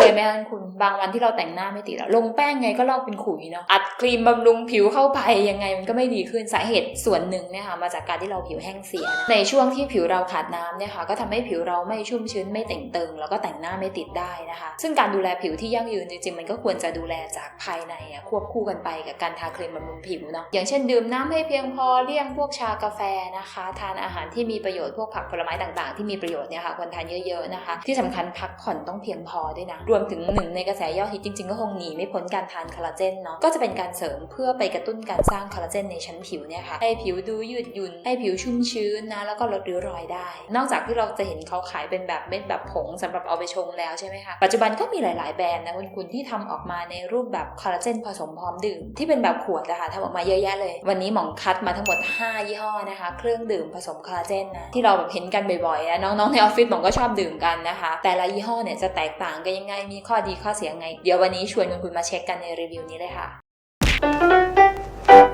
เคยไหมคะคุณบางวันที่เราแต่งหน้าไม่ติดอะลงแป้งไงก็ลอกเป็นขุยเนาะอัดครีมบำรุงผิวเข้าไปยังไงมันก็ไม่ดีขึ้นสาเหตุส่วนหนึ่งเนี่ยค่ะมาจากการที่เราผิวแห้งเสียนะในช่วงที่ผิวเราขาดน้ำเนี่ยค่ะก็ทำให้ผิวเราไม่ชุ่มชื้นไม่เต่งเตึงแล้วก็แต่งหน้าไม่ติดได้นะคะ ซึ่งการดูแลผิวที่ยั่งยืนจริงๆมันก็ควรจะดูแลจากภายในอะควบคู่กันไปกับการทาครีมบำรุงผิวเนาะอย่างเช่นดื่มน้ำให้เพียงพอเลี่ยงพวกชากาแฟนะคะ ทานอาหารที่มีประโยชน์พวกผักผลไม้ต่างๆ ที่มีประโยชน์เนี่ยค่ะควรทานเยอะๆนะคะ ที่สำคัญพักผ่อนต้องเพียงพอด้วยนะรวมถึงหนึ่งในกระแสยอดฮิตจริงๆ ก็คงหนีไม่พ้นการทานคอลลาเจนเนาะก็จะเป็นการเสริมเพื่อไปกระตุ้นการสร้างคอลลาเจนในชั้นผิวเนี่ยค่ะให้ผิวดูยืดหยุ่นให้ผิวชุ่มชื้นนะแล้วก็ลดริ้วรอยได้ นอกจากที่เราจะเห็นเขาขายเป็นแบบเม็ดแบบผงสำหรับเอาไปชงแล้วใช่ไหมคะปัจจุบันก็มีหลาย ๆ แบรนด์นะคุณคุณที่ทำออกมาในรูปแบบคอลลาเจนผสมพร้อมดื่มที่เป็นแบบขวดนะคะทำออกมาเยอะแยะเลย วันนี้หมองคัดมาทั้งหมด 5 ยี่ห้อนะคะ เครื่องดื่มผสมคอลลาเจนนะที่เราแบบเห็นกันบ่อยๆนะน้องๆในออฟฟิศหมองก็ชอบดื่มกันนะคะ แต่ละยี่ห้อเนี่ยจะแตกต่างกันยังไงมีข้อดีข้อเสียไง เดี๋ยววันนี้ชวนคุณคุณมาเช็คกันในรีวิวนี้เลยค่ะ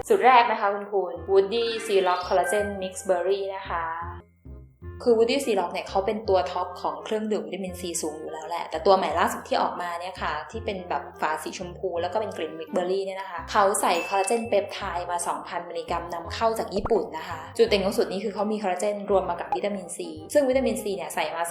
สุดแรกนะคะคุณคุณ Woody c e l o c Collagen Mix Berry นะคะ คือ Woody c e l o c เนี่ยเขาเป็นตัวท็อปของเครื่องดื่มวิตามินซีสูงอยู่แล้วแหละ แต่ตัวใหม่ล่าสุดที่ออกมาเนี่ยค่ะ ที่เป็นแบบฝาสีชมพู แล้วก็เป็นกลิ่นมิกเบอร์รี่เนี่ยนะคะ เขาใส่คอลลาเจนเปปไทด์มา 2,000 มิลลิกรัมนำเข้าจากญี่ปุ่นนะคะ จุดเด่นของสูตรนี้คือเขามีคอลลาเจนรวมมากับวิตามินซี ซึ่งวิตามินซีเนี่ยใส่มา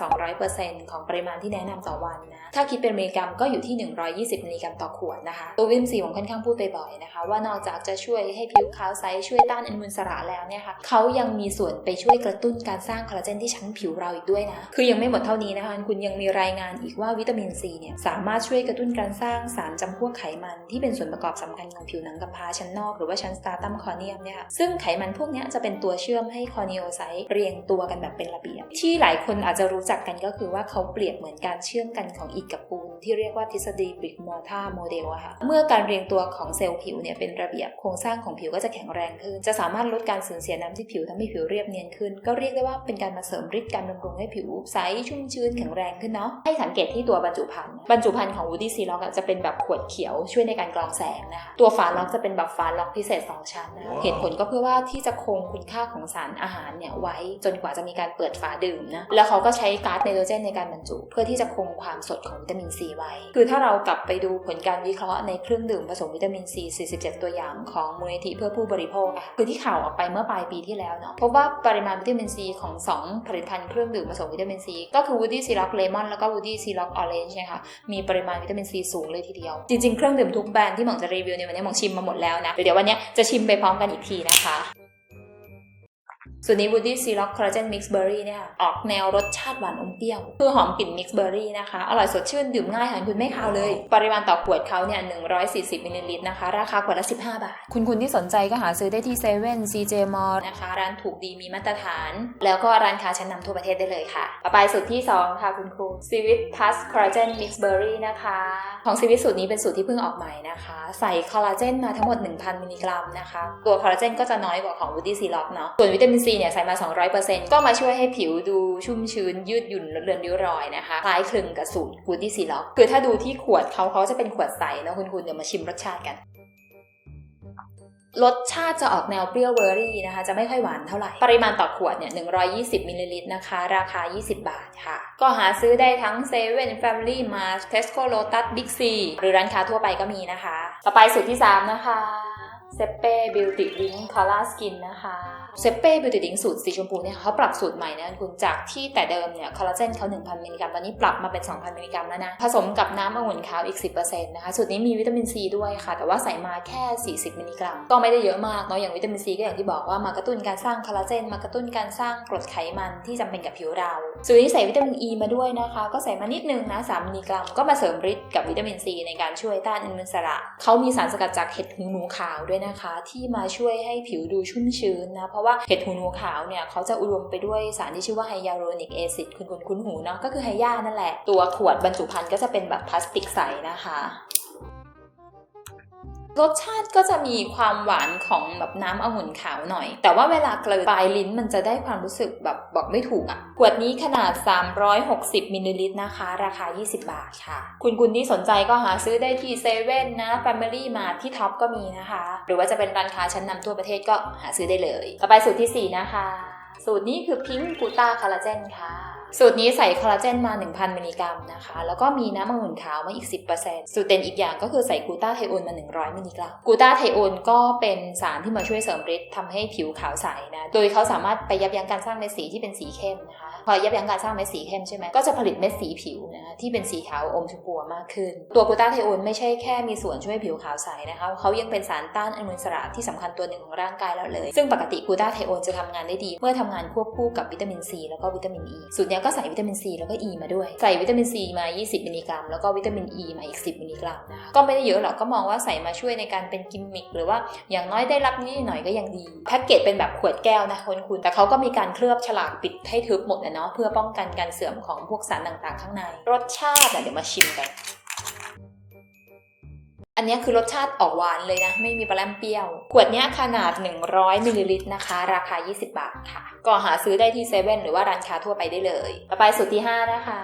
200%ของปริมาณที่แนะนำต่อวันนะ ถ้าคิดเป็นมิลลิกรัมก็อยู่ที่ 120 มิลลิกรัมต่อขวดนะคะ ตัววิตามินซีผมค่อนข้างพูดไปบ่อยนะคะว่านอกจากจะช่วยให้ผิวขาวใสช่วยต้านอนุมูลอิสระแล้วเนี่ยค่ะเขายังมีส่วนไปช่วยกระตุ้นการสร้างคอลลาเจนที่ชั้นผิวเราอีกด้วยนะ คือยังไม่หมดเท่านี้นะคะ คุณยังมีรายงานอีกว่าวิตามินซีเนี่ยสามารถช่วยกระตุ้นการสร้างสารจำพวกไขมันที่เป็นส่วนประกอบสำคัญของผิวหนังกำพร้าชั้นนอกหรือว่าชั้นสตาตัมคอเนียมเนี่ยซึ่งไขมันพวกนี้จะเป็นตัวเชื่อมให้คอเนียไซต์เรียงตัวกันแบบเป็นระเบียบ ที่หลายคนอาจจะรู้จักกันก็คือว่าเขาเปรียบเหมือนการเชื่อมกันของอิฐกับปูนที่เรียกว่าทฤษฎีบริกมอร์ทาโมเดลอะค่ะเมื่อการเรียงตัวของเซลล์ผิวเนี่ยเป็นระเบียบโครงสร้างของผิวก็จะแข็งแรงขึ้น จะสามารถลดการสูญเสียน้ำที่ผิวทำให้ผิวเรียบเนียนขึ้น ก็เรียกได้ว่าเป็นการมาเสริมฤทธิ์การบำรุงให้ผิวใสชุ่มชื้นแข็งแรงขึ้นเนาะให้สังเกตที่ตัวบรรจุภัณฑ์บรรจุภัณฑ์ของ Woody s e a l o c จะเป็นแบบขวดเขียวช่วยในการกรองแสงนะคะตัวฝาล็อกจะเป็นแบบฝาล็อกพิเศษ 2 ชั้นนะคะเหตุผลก็เพื่อว่าที่จะคงคุณค่าของสารอาหารเนี่ยไว้จนกว่าจะมีการเปิดฝาดื่มนะแล้วเขาก็ใช้ก๊าซไนโตรเจนในการบรรจุ เพื่อที่จะคงความสดของวิตามินซีไว้ คือถ้าเรากลับไปดูผลการวิเคราะห์ในเครื่องดื่มผสมวิตามินซี 47 ตัวอย่างของมูลนิธิเพื่อผู้บริโภคอะคือที่ข่าวออกไปเมื่อปลายปีที่แล้วเนาะพบว่าปริมาณวิตามินซีของ 2ผลิตภัณฑ์เครื่องดื่มผสมวิตามินซีก็คือวูดดี้ซีล็อกเลมอนแล้วก็วูดี้ซีล็อกออเรนจ์นะคะมีปริมาณวิตามินซีสูงเลยทีเดียว จริงๆ เครื่องดื่มทุกแบรนด์ที่หมองจะรีวิวในวันนี้หมองชิมมาหมดแล้วนะเดี๋ยววันนี้จะชิมไปพร้อมกันอีกทีนะคะ ส่วนนี้ Woody s e a l o c Collagen Mix Berry เนี่ยออกแนวรสชาติหวานอมเปรี้ยว คือหอมกลิ่น Mix Berry นะคะ อร่อยสดชื่นดื่มง่ายหานคุณไม่คาวเลย ปริมาณต่อขวดเขาเนี่ย 140มิลลิลิตรนะคะ ราคาขวดละ 15 บาท คุณคุณที่สนใจก็หาซื้อได้ที่เซเว่น CJ Mall นะคะ ร้านถูกดีมีมาตรฐาน แล้วก็ร้านค้าชั้นนำทั่วประเทศได้เลยค่ะต่อไปสูตรที่ 2 ค่ะคุณครู c v i t Plus Collagen Mix Berry นะคะ ของ c v i t สูตรนี้เป็นสูตรที่เพิ่งออกใหม่นะคะ ใส่คอลลาเจนมาทั้งหมด 1,000มิลลิกรัมนะคะ ตัวคอลลาเจนก็จะน้อยกว่าของ Woody s e a l o c เนาะส่วนวิตามินซีเนี่ยใส่มา 200%ก็มาช่วยให้ผิวดูชุ่มชื้นยืดหยุ่นลดเลือนริ้วรอยนะคะคล้ายคลึงกับสูตร Woody s e a l o c คือถ้าดูที่ขวดเขาเขาจะเป็นขวดใสนะคุณคุณเดี๋ยวมาชิมรสชาติกันรสชาติจะออกแนวเปรี้ยวเบอร์รี่นะคะ จะไม่ค่อยหวานเท่าไหร่ ปริมาณต่อขวดเนี่ย 120มิลลิลิตรนะคะ ราคา 20 บาทค่ะ ก็หาซื้อได้ทั้ง Seven Family Mart Tesco Lotus Big C หรือร้านค้าทั่วไปก็มีนะคะ ต่อไปสูตรที่ 3 นะคะเซเป้บิวตี้ลิงคอล่าสกินนะคะ เซเป้บิวตี้ลิงสูตรสีชมพูเนี่ยเขาปรับสูตรใหม่นะคุณจากที่แต่เดิมเนี่ยคอลลาเจนเขา1,000 มิลลิกรัมตอนนี้ปรับมาเป็น 2,000 มิลลิกรัมแล้วนะ ผสมกับน้ำองุ่นขาวอีก 10%นะคะสูตรนี้มีวิตามินซีด้วยค่ะ แต่ว่าใส่มาแค่ 40 มิลลิกรัม ก็ไม่ได้เยอะมากเนาะอย่างวิตามินซีก็อย่างที่บอกว่ามากระตุ้นการสร้างคอลลาเจนมากระตุ้นการสร้างกรดไขมันที่จำเป็นกับผิวเรา สูตรนี้ใส่วิตามินอ e ีมาด้วยนะคะ ก็ใส่มานิดนึงนะ3มิลลิกรัม ก็มาเสริมฤทธิ์กับวิตามินซีในการช่วยต้านอนุมูลอิสระเขามีสารสกัดจากเห็ดหูหนูขาวด้วยนะคะ ที่มาช่วยให้ผิวดูชุ่มชื้นนะเพราะว่าเห็ดหูหนูขาวเนี่ยเขาจะอุดมไปด้วยสารที่ชื่อว่าไฮยาลูรอนิกแอซิดคุณคุณคุ้นหูเนาะก็คือไฮยานั่นแหละ ตัวขวดบรรจุภัณฑ์ก็จะเป็นแบบพลาสติกใสนะคะ รสชาติก็จะมีความหวานของแบบน้ำองุ่นขาวหน่อย แต่ว่าเวลากลือปลายลิ้นมันจะได้ความรู้สึกแบบบอกไม่ถูกอะ่ะ ขวดนี้ขนาด 360มิลลิลิตรนะคะ ราคา 20 บาทค่ะ คุณคุณที่สนใจก็หาซื้อได้ที่เซเว่นนะ Family Mart ที่ท็อปก็มีนะคะ หรือว่าจะเป็นร้านค้าชั้นนำทั่วประเทศก็หาซื้อได้เลย ต่อไปสูตรที่ 4 นะคะ สูตรนี้คือพิงค์กูต้าคอลลาเจนค่ะ สูตรนี้ใส่คอลลาเจนมา 1,000 มิลลิกรัมนะคะ แล้วก็มีน้ำองุ่นขาวมาอีก 10%สูตรเด่นอีกอย่างก็คือใส่กูต้าไทโอนมา 100 มิลลิกรัมกูต้าไทโอนก็เป็นสารที่มาช่วยเสริมฤทธิ์ทำให้ผิวขาวใสนะ โดยเขาสามารถไปยับยั้งการสร้างเม็ดสีที่เป็นสีเข้มนะคะ พอยับยั้งการสร้างเม็ดสีเข้มใช่ไหมก็จะผลิตเม็ดสีผิวนะคะที่เป็นสีขาวอมชมพูมากขึ้น ตัวกูต้าไทโอนไม่ใช่แค่มีส่วนช่วยผิวขาวใสนะคะเขายังเป็นสารต้านอนุมูลอิสระที่สำคัญตัวหนึ่งของร่างกายเราเลย ซึ่งปกติกูตาไทโอนจะทำงานได้ดี เมื่อทำงานควบคู่กับวิตามินซีแล้วก็วิตามินอ e. ีสูตรนี้ก็ใส่วิตามินซีแล้วก็อ e ีมาด้วย ใส่วิตามินซีมา 20 มิลลิกรัม แล้วก็วิตามินอ e ีมาอีก 10 มิลลิกรัมนะคะก็ไม่ได้เยอะหรอกก็มองว่าใส่มาช่วยในการเป็นกิมมิคหรือว่าอย่างน้อยได้รับนิดหน่อยก็ยังดีแพ็กเกจเป็นแบบขวดแก้วนะคุณคุณแต่เขาก็มีการเคลือบฉลากปิดให้ทึบหมดนะเนาะเพื่อป้องกันการเสื่อมของพวกสารต่างๆ ข้างใน รสชาติเดี๋ยวมาชิมกัน อันนี้คือรสชาติออกหวานเลยนะ ไม่มีปลาแรมเปรี้ยว ขวดนี้ขนาด 100มิลลิลิตรนะคะ ราคา 20 บาทค่ะ ก็หาซื้อได้ที่เซเว่นหรือว่าร้านค้าทั่วไปได้เลย ต่อไปสูตรที่ 5 นะคะ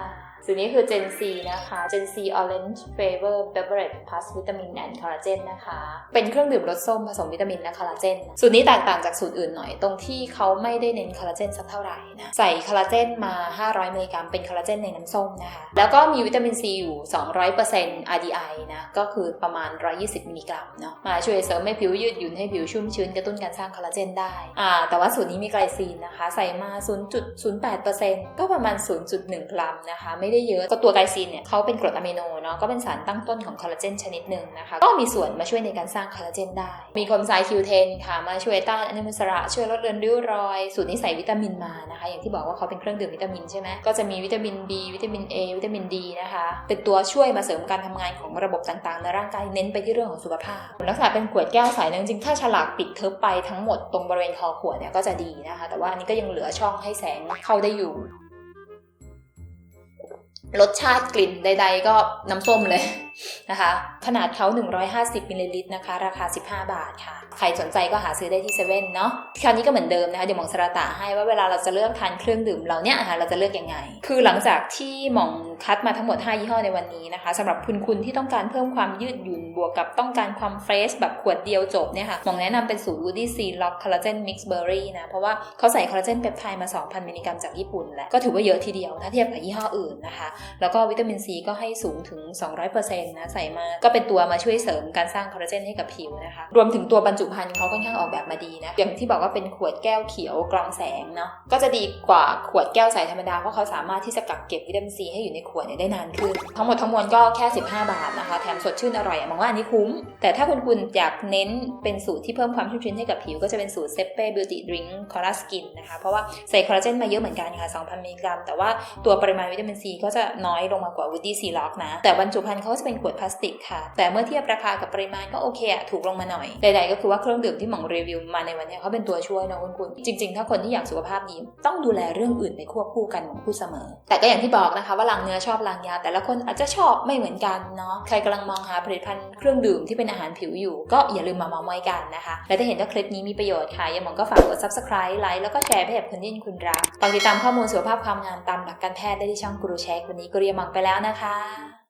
สูตรนี้คือ Gen C นะคะ Gen C Orange Flavor Beverage Plus Vitamin and Collagen นะคะ เป็นเครื่องดื่มรสส้มผสมวิตามินและคอลลาเจน สูตรนี้แตกต่างจากสูตรอื่นหน่อย ตรงที่เขาไม่ได้เน้นคอลลาเจนสักเท่าไหร่นะ ใส่คอลลาเจนมา 500 มิลลิกรัมเป็นคอลลาเจนในน้ำส้มนะคะ แล้วก็มีวิตามินซีอยู่ 200% RDI นะ ก็คือประมาณ 120 มิลลิกรัมเนาะ มาช่วยเสริมให้ผิวยืดหยุ่นให้ผิวชุ่มชื้นกระตุ้นการสร้างคอลลาเจนได้อ่าแต่ว่าสูตรนี้มีไกลซีนนะคะ ใส่มา 0.08%ก็ประมาณ 0.1 กรัมนะคะ ไม่ได้เยอะก็ตัวไกลซีนเนี่ยเขาเป็นกรดอะมิโนเนาะก็เป็นสารตั้งต้นของคอลลาเจนชนิดหนึ่งนะคะก็มีส่วนมาช่วยในการสร้างคอลลาเจนได้ มีโคมไซคิวเทนค่ะมาช่วยต้านอนุมูลอิสระช่วยลดเลือนริ้วรอย สูตรนี้ใส่วิตามินมานะคะ อย่างที่บอกว่าเขาเป็นเครื่องดื่มวิตามินใช่ไหมก็จะมีวิตามิน B วิตามิน A วิตามิน D นะคะเป็นตัวช่วยมาเสริมการทำงานของระบบต่างๆในร่างกายเน้นไปที่เรื่องของสุขภาพลักษณะเป็นขวดแก้วใสนะจริงๆถ้าฉลากปิดทึบไปทั้งหมดตรงบริเวณคอขวดเนี่ยก็จะดีนะคะ แต่ว่าอันนี้ก็ยังเหลือช่องให้แสงเข้าได้อยู่ รสชาติกลิ่นใด ๆ ก็น้ำส้มเลยนะคะขนาดเขา 150มิลลิลิตรนะคะราคา 15 บาทค่ะ ใครสนใจก็หาซื้อได้ที่เซเว่นเนาะคราวนี้ก็เหมือนเดิมนะคะเดี๋ยวมองสระตาให้ว่าเวลาเราจะเลือกทานเครื่องดื่มเราเนี่ยนะคะเราจะเลือกยังไง คือหลังจากที่มองคัดมาทั้งหมด 5 ยี่ห้อในวันนี้นะคะสำหรับคุณคุณที่ต้องการเพิ่มความยืดหยุ่นบวกกับต้องการความเฟรชแบบขวดเดียวจบเนี่ยค่ะมองแนะนำเป็นสูตร Woody C Lock Collagen Mix Berry นะเพราะว่าเขาใส่คอลลาเจนเปปไทด์มา 2,000 มิลลิกรัมจากญี่ปุ่นแหละก็ถือว่าเยอะทีเดียวถ้าเทียบกับยี่ห้ออื่นนะคะ แล้วก็วิตามินซีก็ให้สูงถึง 200%นะใส่มาก็เป็นตัวมาช่วยเสริมการสร้างคอลลาเจนให้กับผิวนะคะ รวมถึงตัวบรรจุภัณฑ์เขาค่อนข้างออกแบบมาดีนะ อย่างที่บอกว่าเป็นขวดแก้วเขียวกรองแสงเนาะก็จะดีกว่าขวดแก้วใสธรรมดา เพราะเขาสามารถที่จะกักเก็บวิตามินซีให้อยู่ในขวดเนี่ยได้นานขึ้น ทั้งหมดทั้งมวลก็แค่ 15 บาทนะคะ แถมสดชื่นอร่อยมองว่าอันนี้คุ้ม แต่ถ้าคุณคุณอยากเน้นเป็นสูตรที่เพิ่มความชุ่มชื้นให้กับผิวก็จะเป็นสูตรเซเป้บิวตี้ดริงคอลลาสกินนะคะเพราะว่าใส่คอลลาเจนมาเยอะเหมือนกันค่ะ 2,000 มิลลิกรัม แต่ว่าตัวปริมาณวิตามินซีก็จะน้อยลงมากว่าวูดดี้ซีล็อกนะแต่บรรจุภัณฑ์เขาจะเป็นขวดพลาสติกค่ะ แต่เมื่อเทียบราคากับปริมาณก็โอเคอะถูกลงมาหน่อย ใดๆก็คือว่าเครื่องดื่มที่หมองรีวิวมาในวันนี้เขาเป็นตัวช่วยนะคุณคุณจริงๆ ถ้าคนที่อยากสุขภาพดีต้องดูแลเรื่องอื่นไปควบคู่กันหมองพูดเสมอ แต่ก็อย่างที่บอกนะคะว่าลางเนื้อชอบลางยา แต่ละคนอาจจะชอบไม่เหมือนกันเนาะใครกำลังมองหาผลิตภัณฑ์เครื่องดื่มที่เป็นอาหารผิวอยู่ ก็อย่าลืมมาเมามอยกันนะคะ และถ้าเห็นว่าคลิปนี้มีประโยชน์ค่ะยังหมองก็ฝากกด subscribe ไลค์แล้วก็แชร์ให้กับคนที่คุณรักฝากติดตามข้อมูลสุขภาพความงามตามหลักการแพทย์ได้ที่ช่องกรูเช็ควันนี้กรียมองไปแล้วนะคะ